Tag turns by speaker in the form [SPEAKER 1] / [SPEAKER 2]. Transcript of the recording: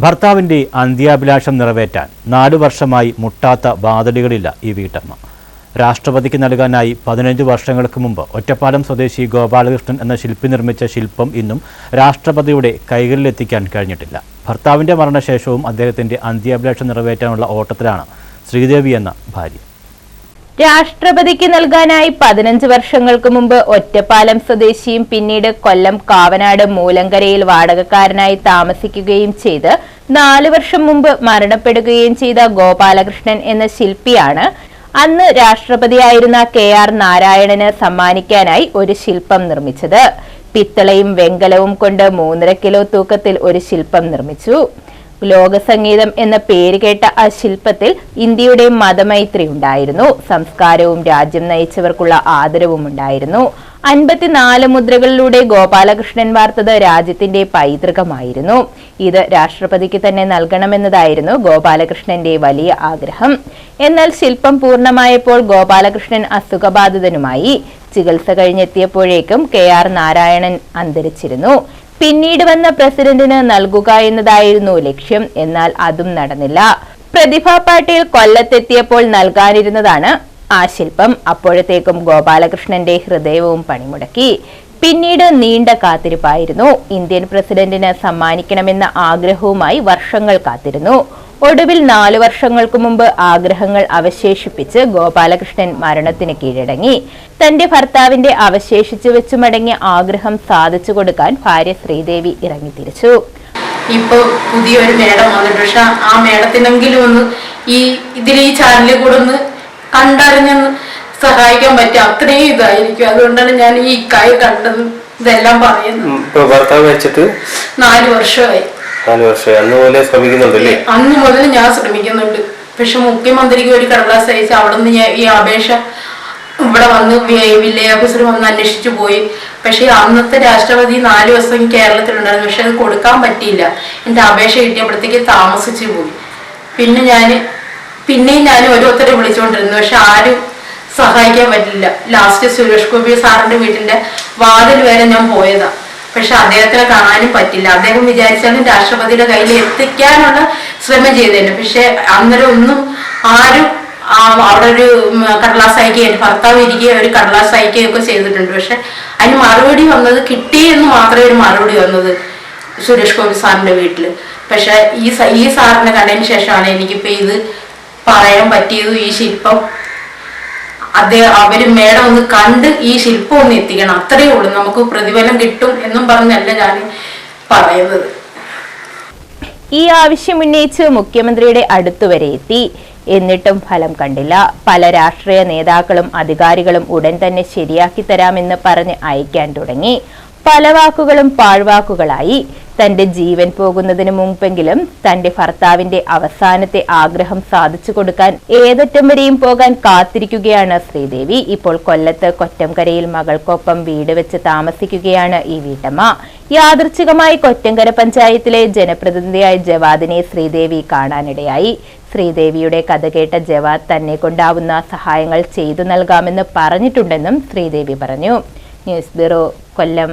[SPEAKER 1] ഭർത്താവിന്റെ അന്ത്യാഭിലാഷം നിറവേറ്റാൻ നാലു വർഷമായി മുട്ടാത്ത ബാധടികളില്ല ഈ വീട്ടമ്മ. രാഷ്ട്രപതിക്ക് നൽകാനായി പതിനഞ്ച് വർഷങ്ങൾക്ക് മുമ്പ് ഒറ്റപ്പാലം സ്വദേശി ഗോപാലകൃഷ്ണൻ എന്ന ശില്പി നിർമ്മിച്ച ശില്പം ഇന്നും രാഷ്ട്രപതിയുടെ കൈകളിലെത്തിക്കാൻ കഴിഞ്ഞിട്ടില്ല. ഭർത്താവിന്റെ മരണശേഷവും അദ്ദേഹത്തിന്റെ അന്ത്യാഭിലാഷം നിറവേറ്റാനുള്ള ഓട്ടത്തിലാണ് ശ്രീദേവി എന്ന ഭാര്യ.
[SPEAKER 2] രാഷ്ട്രപതിക്ക് നൽകാനായി പതിനഞ്ച് വർഷങ്ങൾക്ക് മുമ്പ് ഒറ്റപ്പാലം സ്വദേശിയും പിന്നീട് കൊല്ലം കാവനാട് മൂലങ്കരയിൽ വാടകക്കാരനായി താമസിക്കുകയും ചെയ്ത് നാലു വർഷം മുമ്പ് മരണപ്പെടുകയും ചെയ്ത ഗോപാലകൃഷ്ണൻ എന്ന ശില്പിയാണ് അന്ന് രാഷ്ട്രപതിയായിരുന്ന കെ ആർ നാരായണന് സമ്മാനിക്കാനായി ഒരു ശില്പം നിർമ്മിച്ചത്. പിത്തളയും വെങ്കലവും കൊണ്ട് മൂന്നര കിലോ തൂക്കത്തിൽ ഒരു ശില്പം നിർമ്മിച്ചു. ലോകസംഗീതം എന്ന പേര് കേട്ട ആ ശില്പത്തിൽ ഇന്ത്യയുടെ മതമൈത്രി ഉണ്ടായിരുന്നു. സംസ്കാരവും രാജ്യം നയിച്ചവർക്കുള്ള ആദരവും ഉണ്ടായിരുന്നു. അൻപത്തിനാല് മുദ്രകളിലൂടെ ഗോപാലകൃഷ്ണൻ വാർത്തത് രാജ്യത്തിന്റെ പൈതൃകമായിരുന്നു. ഇത് രാഷ്ട്രപതിക്ക് തന്നെ നൽകണമെന്നതായിരുന്നു ഗോപാലകൃഷ്ണന്റെ വലിയ ആഗ്രഹം. എന്നാൽ ശില്പം പൂർണമായപ്പോൾ ഗോപാലകൃഷ്ണൻ അസുഖബാധിതനുമായി. ചികിത്സ കഴിഞ്ഞെത്തിയപ്പോഴേക്കും കെ ആർ നാരായണൻ അന്തരിച്ചിരുന്നു. പിന്നീട് വന്ന പ്രസിഡന്റിന് നൽകുക എന്നതായിരുന്നു ലക്ഷ്യം. എന്നാൽ അതും നടന്നില്ല. പ്രതിഭ പാട്ടീൽ കൊല്ലത്തെത്തിയപ്പോൾ നൽകാനിരുന്നതാണ് ആ ശില്പം. അപ്പോഴത്തേക്കും ഗോപാലകൃഷ്ണന്റെ ഹൃദയവും പണിമുടക്കി. പിന്നീട് നീണ്ട കാത്തിരിപ്പായിരുന്നു. ഇന്ത്യൻ പ്രസിഡന്റിന് സമ്മാനിക്കണമെന്ന ആഗ്രഹവുമായി വർഷങ്ങൾ കാത്തിരുന്നു. ഒടുവിൽ നാലു വർഷങ്ങൾക്ക് മുമ്പ് ആഗ്രഹങ്ങൾ അവശേഷിപ്പിച്ച് ഗോപാലകൃഷ്ണൻ മരണത്തിന് കീഴടങ്ങി. തന്റെ ഭർത്താവിന്റെ അവശേഷിച്ചു വെച്ചു മടങ്ങിയ ആഗ്രഹം സാധിച്ചു കൊടുക്കാൻ ഭാര്യ ശ്രീദേവി ഇറങ്ങിത്തിരിച്ചു.
[SPEAKER 3] ഇപ്പൊ പുതിയൊരു മേഡം വന്നിട്ട് പക്ഷെ ആ മേഡത്തിനെങ്കിലും ഒന്ന് ഈ ഇതിൽ ഈ ചാനലിൽ കൂടെ ഒന്ന് കണ്ടറിഞ്ഞൊന്ന് സഹായിക്കാൻ പറ്റും അത്രയും ഇതായിരിക്കും. അതുകൊണ്ടാണ് ഞാൻ ഈ കൈ കണ്ടത് ഇതെല്ലാം പറയുന്നത്.
[SPEAKER 4] ഉം, ഭർത്താവ് വെച്ചിട്ട്
[SPEAKER 3] നാല് വർഷമായി.
[SPEAKER 4] അന്ന്
[SPEAKER 3] മുതൽ ഞാൻ ശ്രമിക്കുന്നുണ്ട്. പക്ഷെ മുഖ്യമന്ത്രിക്ക് ഒരു കടലാസ് അയച്ച് അവിടെ നിന്ന് ഞാൻ ഈ അപേക്ഷ ഇവിടെ വന്ന് വില്ലേജ് ഓഫീസർ വന്ന് അന്വേഷിച്ചു പോയി. പക്ഷെ അന്നത്തെ രാഷ്ട്രപതി നാല് ദിവസം കേരളത്തിലുണ്ടായിരുന്നു. പക്ഷെ അത് കൊടുക്കാൻ പറ്റിയില്ല. എന്റെ അപേക്ഷ കിട്ടിയപ്പോഴത്തേക്ക് താമസിച്ചു പോയി. പിന്നെ ഞാൻ പിന്നെയും ഞാൻ ഓരോരുത്തരെ വിളിച്ചുകൊണ്ടിരുന്നു. പക്ഷെ ആരും സഹായിക്കാൻ പറ്റില്ല. ലാസ്റ്റ് സുരേഷ് ഗോപി സാറിന്റെ വീട്ടിന്റെ വാതിൽ വരെ ഞാൻ പോയതാ. പക്ഷെ അദ്ദേഹത്തിനെ കാണാനും പറ്റില്ല. അദ്ദേഹം വിചാരിച്ചാലും രാഷ്ട്രപതിയുടെ കയ്യിൽ എത്തിക്കാനുള്ള ശ്രമം ചെയ്തേനെ പക്ഷെ അന്നേരം ഒന്നും ആരും അവിടെ ഒരു കടലാസ് ഭർത്താവ് ഇരിക്കുകയും ഒരു കടലാസ് അയക്കുകയും ഒക്കെ ചെയ്തിട്ടുണ്ട്. പക്ഷെ അതിന് മറുപടി വന്നത് കിട്ടി എന്ന് മാത്രമേ ഒരു മറുപടി വന്നത് സുരേഷ് ഗോപി സാറിന്റെ വീട്ടിൽ. പക്ഷെ ഈ ഈ സാറിനെ കണ്ടതിന് ശേഷമാണ് എനിക്കിപ്പോ ഇത് പറയാൻ പറ്റിയതും ഈ ശില്പം അദ്ദേഹം അവർ മേഡം ഒന്ന് കണ്ട് ഈ ശില്പം ഒന്ന് എത്തിക്കണം. അത്രയേ ഉള്ളൂ. നമുക്ക് പ്രതിഫലം കിട്ടും എന്നും പറഞ്ഞല്ല ഞാൻ പറയുന്നത്.
[SPEAKER 2] ഈ ആവശ്യം ഉന്നയിച്ച് മുഖ്യമന്ത്രിയുടെ അടുത്തുവരെ എത്തി. എന്നിട്ടും ഫലം കണ്ടില്ല. പല രാഷ്ട്രീയ നേതാക്കളും അധികാരികളും ഉടൻ തന്നെ ശരിയാക്കി തരാമെന്ന് പറഞ്ഞ് അയക്കാൻ തുടങ്ങി. പല വാക്കുകളും പാഴ്വാക്കുകളായി. തന്റെ ജീവൻ പോകുന്നതിന് മുമ്പെങ്കിലും തന്റെ ഭർത്താവിന്റെ അവസാനത്തെ ആഗ്രഹം സാധിച്ചു കൊടുക്കാൻ ഏതറ്റം വരെയും പോകാൻ കാത്തിരിക്കുകയാണ് ശ്രീദേവി. ഇപ്പോൾ കൊല്ലത്ത് കൊറ്റംകരയിൽ മകൾക്കൊപ്പം വീട് വെച്ച് താമസിക്കുകയാണ് ഈ വീട്ടമ്മ. യാദൃച്ഛികമായി കൊറ്റങ്കര പഞ്ചായത്തിലെ ജനപ്രതിനിധിയായ ജവാദിനെ ശ്രീദേവി കാണാനിടയായി. ശ്രീദേവിയുടെ കഥ കേട്ട ജവാദ് തന്നെ കൊണ്ടാവുന്ന സഹായങ്ങൾ ചെയ്തു നൽകാമെന്ന് പറഞ്ഞിട്ടുണ്ടെന്നും ശ്രീദേവി പറഞ്ഞു. News bureau Kollam.